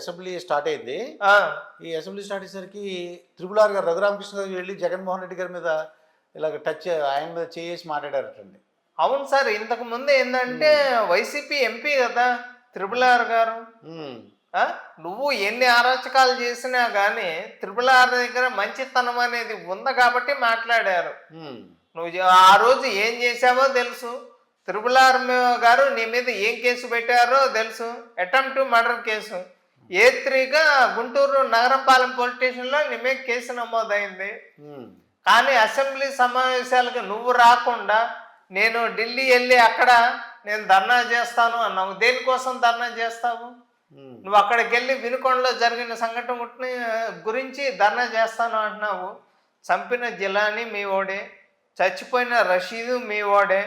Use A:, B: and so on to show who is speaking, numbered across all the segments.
A: Assembly start అయింది. ఈ assembly start అయ్యేసరికి త్రిపుల్ ఆర్ గారు రఘురామకృష్ణ గారు వెళ్ళి జగన్మోహన్ రెడ్డి గారి మీద ఇలాగ టచ్ ఆయన మీద చేసి మాట్లాడారటండి.
B: అవును సార్ ఇంతకు ముందు ఏంటంటే వైసీపీ ఎంపీ కదా త్రిపుల్ ఆర్ గారు? నువ్వు ఎన్ని అరాచకాలు చేసినా కానీ త్రిపుల్ ఆర్ దగ్గర మంచితనం అనేది ఉంది కాబట్టి మాట్లాడారు. నువ్వు ఆ రోజు ఏం చేసావో తెలుసు. త్రిపుల్ ఆర్ గారు నీ మీద ఏం కేసు పెట్టారో తెలుసు. Attempt murder case. ఏ త్రీగా గుంటూరు నగరంపాలెం పోలీస్ స్టేషన్లో నీ మీద కేసు నమోదైంది. కానీ అసెంబ్లీ సమావేశాలకు నువ్వు రాకుండా నేను ఢిల్లీ వెళ్ళి అక్కడ నేను ధర్నా చేస్తాను అన్నావు. దేనికోసం ధర్నా చేస్తావు? నువ్వు అక్కడికి వెళ్ళి వినుకొండలో జరిగిన సంఘటన గురించి ధర్నా చేస్తాను అంటున్నావు. చంపిన జిలాని మీ ఓడే చచ్చిపోయిన రషీదు మీ ఓడే?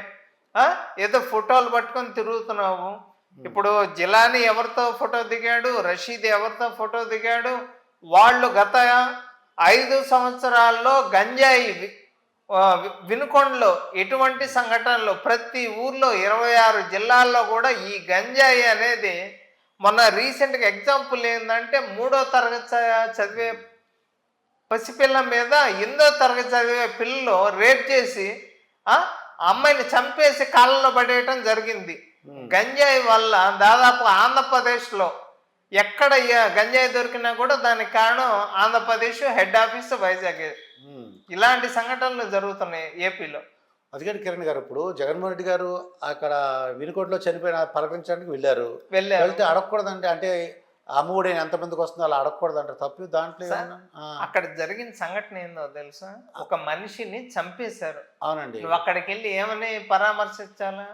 B: ఏదో ఫోటోలు పట్టుకొని తిరుగుతున్నావు. ఇప్పుడు జిలాని ఎవరితో ఫోటో దిగాడు? రషీద్ ఎవరితో ఫోటో దిగాడు? వాళ్ళు గత ఐదు సంవత్సరాల్లో గంజాయి వినుకొండలో ఎటువంటి సంఘటనలు ప్రతి ఊర్లో ఇరవై ఆరు జిల్లాల్లో కూడా ఈ గంజాయి అనేది మొన్న రీసెంట్గా ఎగ్జాంపుల్ ఏంటంటే మూడో తరగతి చదివే పసిపిల్ల మీద ఎనిమిదో తరగతి చదివే పిల్లలు రేప్ చేసి అమ్మాయిని చంపేసి కాళ్ళలో పడేయటం జరిగింది. గంజాయి వల్ల దాదాపు ఆంధ్రప్రదేశ్లో ఎక్కడ గంజాయి దొరికినా కూడా దానికి కారణం ఆంధ్రప్రదేశ్ హెడ్ ఆఫీస్ వైజాగ్. ఇలాంటి సంఘటనలు జరుగుతున్నాయి ఏపీలో.
A: అందుకని కిరణ్ గారు ఇప్పుడు జగన్మోహన్ రెడ్డి గారు అక్కడ వినుకోటలో చనిపోయిన పలకరించడానికి వెళ్ళారు.
B: వెళ్ళారు.
A: వెళ్తే అడగకూడదంటే అంటే అమ్ముడే ఎంతమందికి వస్తుందో అలా అడగకూడదు అంటారు తప్పి దాంట్లో? ఆ,
B: అక్కడ జరిగిన సంఘటన ఏందో తెలుసా? ఒక మనిషిని చంపేశారు.
A: అవునండి.
B: నువ్వు అక్కడికి వెళ్ళి ఏమని పరామర్శించాలా?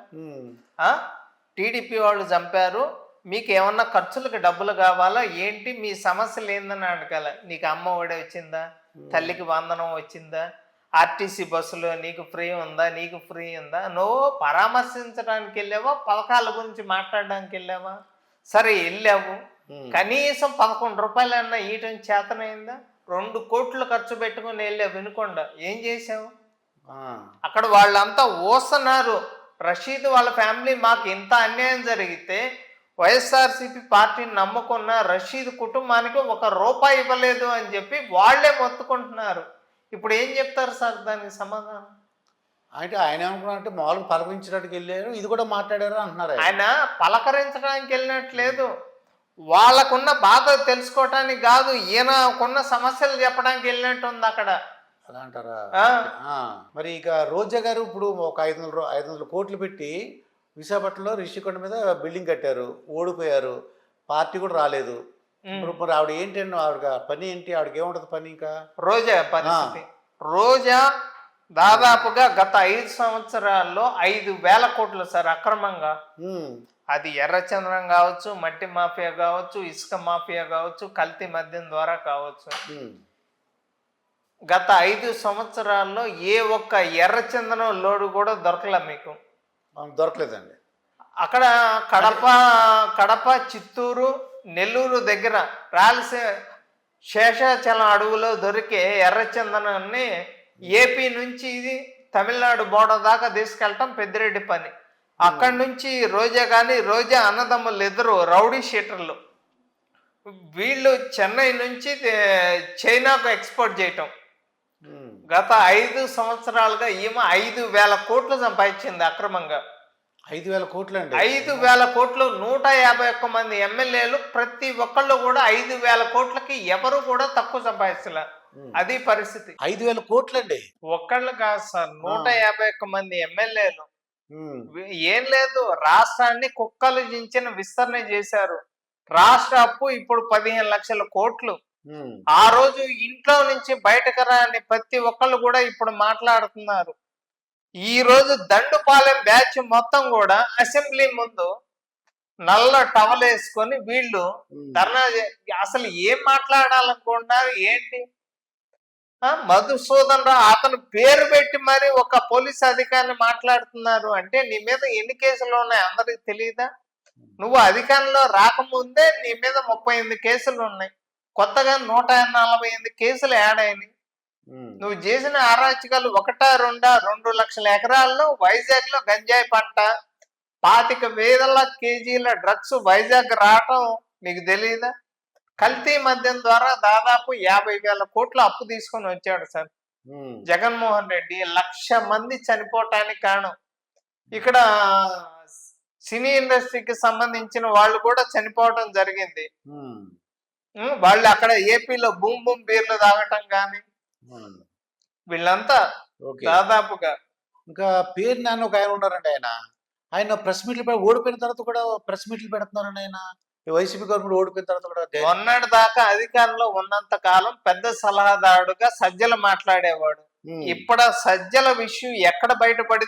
B: ఆ? టీడీపీ వాళ్ళు చంపారు. మీకు ఏమన్నా ఖర్చులకు డబ్బులు కావాలా? ఏంటి? మీ సమస్యలు ఏందని అడగాల. నీకు అమ్మ ఒడి వచ్చిందా? తల్లికి వందనం వచ్చిందా? ఆర్టీసీ బస్సులో నీకు ఫ్రీ ఉందా? నీకు ఫ్రీ ఉందా? నువ్వు పరామర్శించడానికి వెళ్ళావా పథకాల గురించి మాట్లాడడానికి వెళ్ళావా సరే వెళ్ళావు. కనీసం పదకొండు రూపాయలన్నా ఈయటం చేతనైందా? రెండు కోట్లు ఖర్చు పెట్టుకుని వెళ్ళావు వినుకొండ. ఏం చేసావు అక్కడ వాళ్ళంతా ఓస్తున్నారు రషీద్ వాళ్ళ ఫ్యామిలీ మాకు ఇంత అన్యాయం జరిగితే వైఎస్ఆర్సీపీ పార్టీని నమ్ముకున్న రషీద్ కుటుంబానికి ఒక రూపాయి ఇవ్వలేదు అని చెప్పి వాళ్ళే మొత్తుకుంటున్నారు. ఇప్పుడు ఏం చెప్తారు సార్ దానికి సమాధానం?
A: అంటే ఆయన ఏమనుకున్నారంటే మామూలుగా పలకరించడానికి వెళ్ళారు. ఇది కూడా మాట్లాడారు అంటున్నారు ఆయన.
B: ఆయన పలకరించడానికి వెళ్ళినట్లేదు. వాళ్ళకున్న బాధ తెలుసుకోవటానికి కాదు ఈయనకున్న సమస్యలు చెప్పడానికి వెళ్ళినట్టు ఉంది అక్కడ
A: అలా అంటారా మరి ఇక రోజా గారు ఇప్పుడు ఒక ఐదు వందల ఐదు వందల కోట్లు పెట్టి విశాఖపట్నంలో రిషికొండ మీద బిల్డింగ్ కట్టారు ఓడిపోయారు పార్టీ కూడా రాలేదు. ఇప్పుడు ఆవిడ ఏంటండి ఆవిడ పని ఏంటి? ఆవిడకి ఏముంటది పని ఇంకా?
B: రోజా పరిస్థితి. రోజా దాదాపుగా గత ఐదు సంవత్సరాల్లో ఐదు వేల కోట్లు సార్ అక్రమంగా. అది ఎర్రచంద్రం కావచ్చు మట్టి మాఫియా కావచ్చు ఇసుక మాఫియా కావచ్చు కల్తీ మద్యం ద్వారా కావచ్చు. గత ఐదు సంవత్సరాల్లో ఏ ఒక్క ఎర్రచందనం లోడు కూడా దొరకలే మీకు.
A: దొరకలేదండి.
B: అక్కడ కడప కడప చిత్తూరు నెల్లూరు దగ్గర రాయలసీమ శేషాచలం అడవులో దొరికే ఎర్రచందనాన్ని ఏపీ నుంచి ఇది తమిళనాడు బోర్డర్ దాకా తీసుకెళ్ళటం పెద్దిరెడ్డి పని. అక్కడి నుంచి రోజా కానీ రోజా అన్నదమ్ములు ఇద్దరు రౌడీ షీటర్లు. వీళ్ళు చెన్నై నుంచి చైనాకు ఎక్స్పోర్ట్ చేయటం. గత ఐదు సంవత్సరాలుగా ఈమె ఐదు వేల కోట్లు సంపాదించింది అక్రమంగా.
A: ఐదు వేల కోట్లు అండి
B: ఐదు వేల కోట్లు నూట యాభై ఒక్క మంది ఎమ్మెల్యేలు ప్రతి ఒక్కళ్ళు కూడా ఐదు వేల కోట్లకి ఎవరు కూడా తక్కువ
A: ఉమ్,
B: అది పరిస్థితి.
A: ఐదు వేల కోట్లు అండి
B: ఒక్కళ్ళు కాదు సార్ నూట యాభై ఒక్క మంది ఎమ్మెల్యేలు. ఏం లేదు రాష్ట్రాన్ని కుక్కలు జించిన విస్తరణ చేశారు. రాష్ట్ర అప్పు ఇప్పుడు పదిహేను లక్షల కోట్లు. ఆ రోజు ఇంట్లో నుంచి బయటకు రాని ప్రతి ఒక్కళ్ళు కూడా ఇప్పుడు మాట్లాడుతున్నారు. ఈ రోజు దండుపాలెం బ్యాచ్ మొత్తం కూడా అసెంబ్లీ ముందు నల్ల టవల్ వేసుకొని వీళ్ళు ధర్నా అసలు ఏం మాట్లాడాలనుకుంటున్నారు? ఏంటి? ఆ, మధుసూదన్ రావు అతను పేరు పెట్టి మరి ఒక పోలీస్ అధికారిని మాట్లాడుతున్నారు అంటే నీ మీద ఎన్ని కేసులు ఉన్నాయి? అందరికి తెలియదా నువ్వు అధికారంలో రాకముందే నీ మీద ముప్పై ఎనిమిది కేసులు ఉన్నాయి. కొత్తగా నూట నలభై ఎనిమిది కేసులు యాడ్ అయినాయి. నువ్వు చేసిన అరాచకాలు ఒకటా రెండా రెండు లక్షల ఎకరాల్లో వైజాగ్లో గంజాయి పంట పాతిక వేల కేజీల డ్రగ్స్ వైజాగ్ రావటం నీకు తెలియదా కల్తీ మద్యం ద్వారా దాదాపు యాభై వేల కోట్ల అప్పు తీసుకొని వచ్చాడు సార్. జగన్మోహన్ రెడ్డి లక్ష మంది చనిపోవటానికి కారణం. ఇక్కడ సినీ ఇండస్ట్రీకి సంబంధించిన వాళ్ళు కూడా చనిపోవటం జరిగింది. వాళ్ళు అక్కడ ఏపీలో బూమ్ బూమ్ బీర్లు తాగటం కానీ. వీళ్ళంతా దాదాపుగా
A: ఇంకా పేరు నాన్న ఒక ఆయన ఉన్నారండి ఆయన. ఆయన ప్రెస్ మీట్లు ఓడిపోయిన తర్వాత కూడా ప్రెస్ మీట్లు పెడుతున్నారండి ఆయన. వైసీపీ గవర్నమెంట్ ఓడిపోయిన తర్వాత కూడా
B: మొన్నటి దాకా అధికారంలో ఉన్నంత కాలం పెద్ద సలహాదారుడుగా సజ్జల మాట్లాడేవాడు. ఇప్పుడు సజ్జల విషయం ఎక్కడ బయటపడి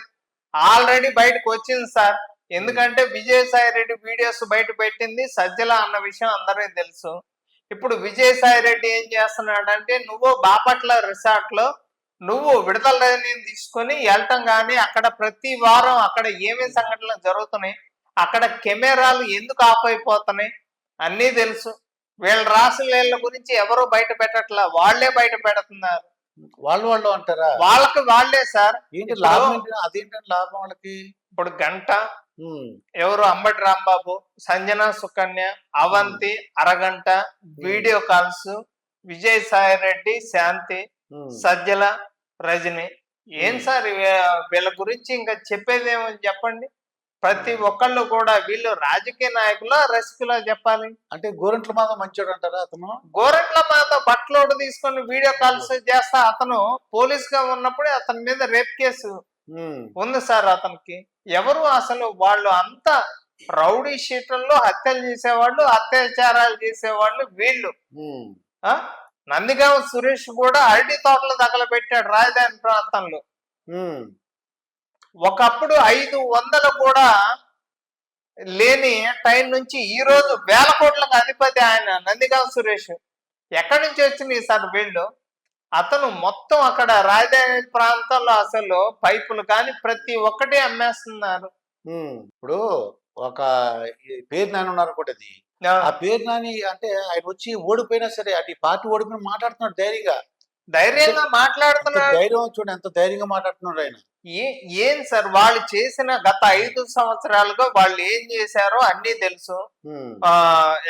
B: ఆల్రెడీ బయటకు వచ్చింది సార్. ఎందుకంటే విజయసాయి రెడ్డి వీడియోస్ బయట పెట్టింది సజ్జల అన్న విషయం అందరికీ తెలుసు. ఇప్పుడు విజయసాయి రెడ్డి ఏం చేస్తున్నాడంటే నువ్వు బాపట్ల రిసార్ట్లో నువ్వు విడుదల తీసుకొని వెళ్ళటం కానీ అక్కడ ప్రతి వారం అక్కడ ఏమేమి సంఘటనలు జరుగుతున్నాయి అక్కడ కెమెరాలు ఎందుకు ఆఫ్ అయిపోతున్నాయి అన్నీ తెలుసు. వీళ్ళ రాసుల గురించి ఎవరు బయట పెట్టట్లా వాళ్ళే బయట పెడుతున్నారు.
A: వాళ్ళు వాళ్ళు అంటారా?
B: వాళ్ళకి వాళ్ళే సార్.
A: అదేంటంటే లాభం వాళ్ళకి?
B: ఇప్పుడు గంట ఎవరు అంబటి రాంబాబు సంజన సుకన్య అవంతి అరగంట వీడియో కాల్స్ విజయసాయి రెడ్డి శాంతి సజ్జల రజని. ఏం. సార్ వీళ్ళ గురించి ఇంకా చెప్పేది ఏమో చెప్పండి. ప్రతి ఒక్కళ్ళు కూడా వీళ్ళు రాజకీయ నాయకుల రసికులా చెప్పాలి.
A: అంటే గోరంట్ల మాత్రం మంచోడు అంటారా అతను?
B: గోరెంట్ల మాత బట్టలోడు తీసుకొని వీడియో కాల్స్ చేస్తా అతను పోలీస్గా ఉన్నప్పుడే అతని మీద రేప్ కేసు. ఉంది సార్ అతనికి. ఎవరు అసలు వాళ్ళు అంతా రౌడీ షీటర్లో హత్యలు చేసేవాళ్ళు అత్యాచారాలు చేసేవాళ్ళు వీళ్ళు. నందిగామ సురేష్ కూడా అరటి తోటలు తగలబెట్టాడు రాజధాని ప్రాంతంలో. ఒకప్పుడు ఐదు వందలు కూడా లేని టైం నుంచి ఈ రోజు వేల కోట్లకు అధిపతి ఆయన నందిగామ సురేష్. ఎక్కడి నుంచి వచ్చింది సార్ వీళ్ళు? అతను మొత్తం అక్కడ రాజధాని ప్రాంతంలో అసలు పైపులు కానీ ప్రతి ఒక్కటి అమ్మేస్తున్నారు.
A: ఇప్పుడు ఒక పేరు నాన్న ఉన్నారు అనుకోండి అది.
B: ఆ,
A: పేరు నాని అంటే ఆయన వచ్చి ఓడిపోయినా సరే అటు ఈ పార్టీ ఓడిపోయిన మాట్లాడుతున్నాడు ధైర్యంగా.
B: ధైర్యంగా
A: ఎంత
B: మాట్లాడుతున్నారు
A: ధైర్యం చూడండి ఎంత ధైర్యంగా మాట్లాడుతున్నాడు ఆయన.
B: ఏ- సార్ వాళ్ళు చేసిన గత ఐదు సంవత్సరాలుగా వాళ్ళు ఏం చేశారో అన్నీ తెలుసు.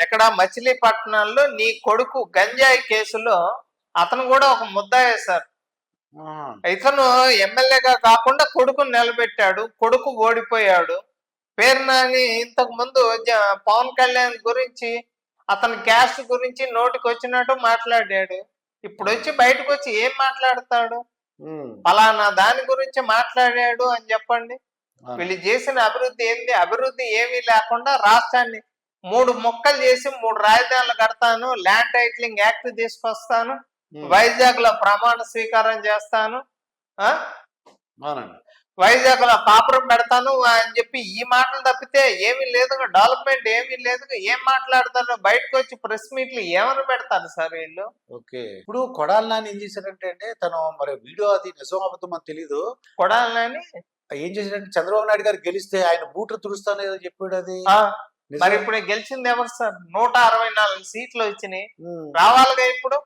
B: ఎక్కడ మచిలీపట్నంలో నీ కొడుకు గంజాయి కేసులో అతను కూడా ఒక ముద్దాయే సార్ ఇతను ఎమ్మెల్యేగా కాకుండా కొడుకుని నిలబెట్టాడు కొడుకు ఓడిపోయాడు. పేరు నాని ఇంతకు ముందు పవన్ కళ్యాణ్ గురించి అతని క్యాస్ట్ గురించి నోటికి వచ్చినట్టు మాట్లాడాడు. ఇప్పుడు వచ్చి బయటకు వచ్చి ఏం మాట్లాడతాడు? ఫలానా దాని గురించి మాట్లాడాడు అని చెప్పండి. వీళ్ళు చేసిన అభివృద్ధి ఏంది? అభివృద్ధి ఏమీ లేకుండా రాష్ట్రాన్ని మూడు మొక్కలు చేసి మూడు రాజధానులు కడతాను ల్యాండ్ టైటిలింగ్ యాక్ట్ తీసుకొస్తాను వైజాగ్లో ప్రమాణ స్వీకారం చేస్తాను వైజాగ్లో కాపురం పెడతాను అని చెప్పి ఈ మాటలు తప్పితే ఏమీ లేదు డెవలప్మెంట్ ఏమీ లేదు ఏం మాట్లాడతారు బయటకు వచ్చి ప్రెస్ మీట్లు ఏమని పెడతారు సార్ వీళ్ళు?
A: ఓకే. ఇప్పుడు కొడాలి నాని ఏం చేశారంటే అంటే తను మరి వీడియో అది నిజం అబద్ధం అని తెలీదు.
B: కొడాలని
A: ఏం చేశాడంటే చంద్రబాబు నాయుడు గారు గెలిస్తే ఆయన బూట్లు తుడుస్తాను ఏదో చెప్పాడు అది?
B: మరి ఇప్పుడు గెలిచింది ఎవరు సార్? నూట అరవై నాలుగు సీట్లు వచ్చినాయి. రావాలిగా ఇప్పుడు?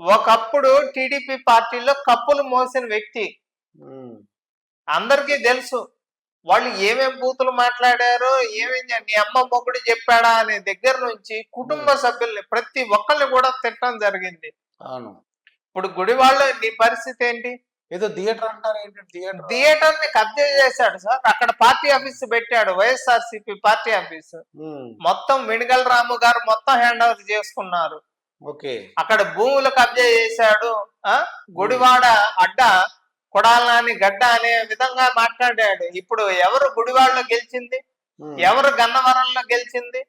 B: ఒకప్పుడు టీడీపీ పార్టీలో కప్పులు మోసిన వ్యక్తి. అందరికీ తెలుసు. వాళ్ళు ఏమేం బూతులు మాట్లాడారో ఏమేం నీ అమ్మ మొగుడు చెప్పాడా అనే దగ్గర నుంచి కుటుంబ సభ్యుల్ని ప్రతి ఒక్కరిని కూడా తిట్టడం జరిగింది.
A: అవును.
B: ఇప్పుడు గుడివాళ్ళ నీ పరిస్థితి ఏంటి?
A: ఏదో థియేటర్ అంటారు ఏంటంటే థియేటర్.
B: థియేటర్ని కబ్జా చేశాడు సార్. అక్కడ పార్టీ ఆఫీస్ పెట్టాడు వైఎస్ఆర్సీపీ పార్టీ ఆఫీస్. మొత్తం వెనుగల రాము గారు మొత్తం హ్యాండ్ ఓవర్ చేసుకున్నారు.
A: ఓకే.
B: అక్కడ భూములు కబ్జా చేశాడు ఆ? గుడివాడ అడ్డ కొడాలని గడ్డ అనే విధంగా మాట్లాడాడు. ఇప్పుడు ఎవరు గుడివాడలో గెలిచింది? ఎవరు గన్నవరంలో గెలిచింది.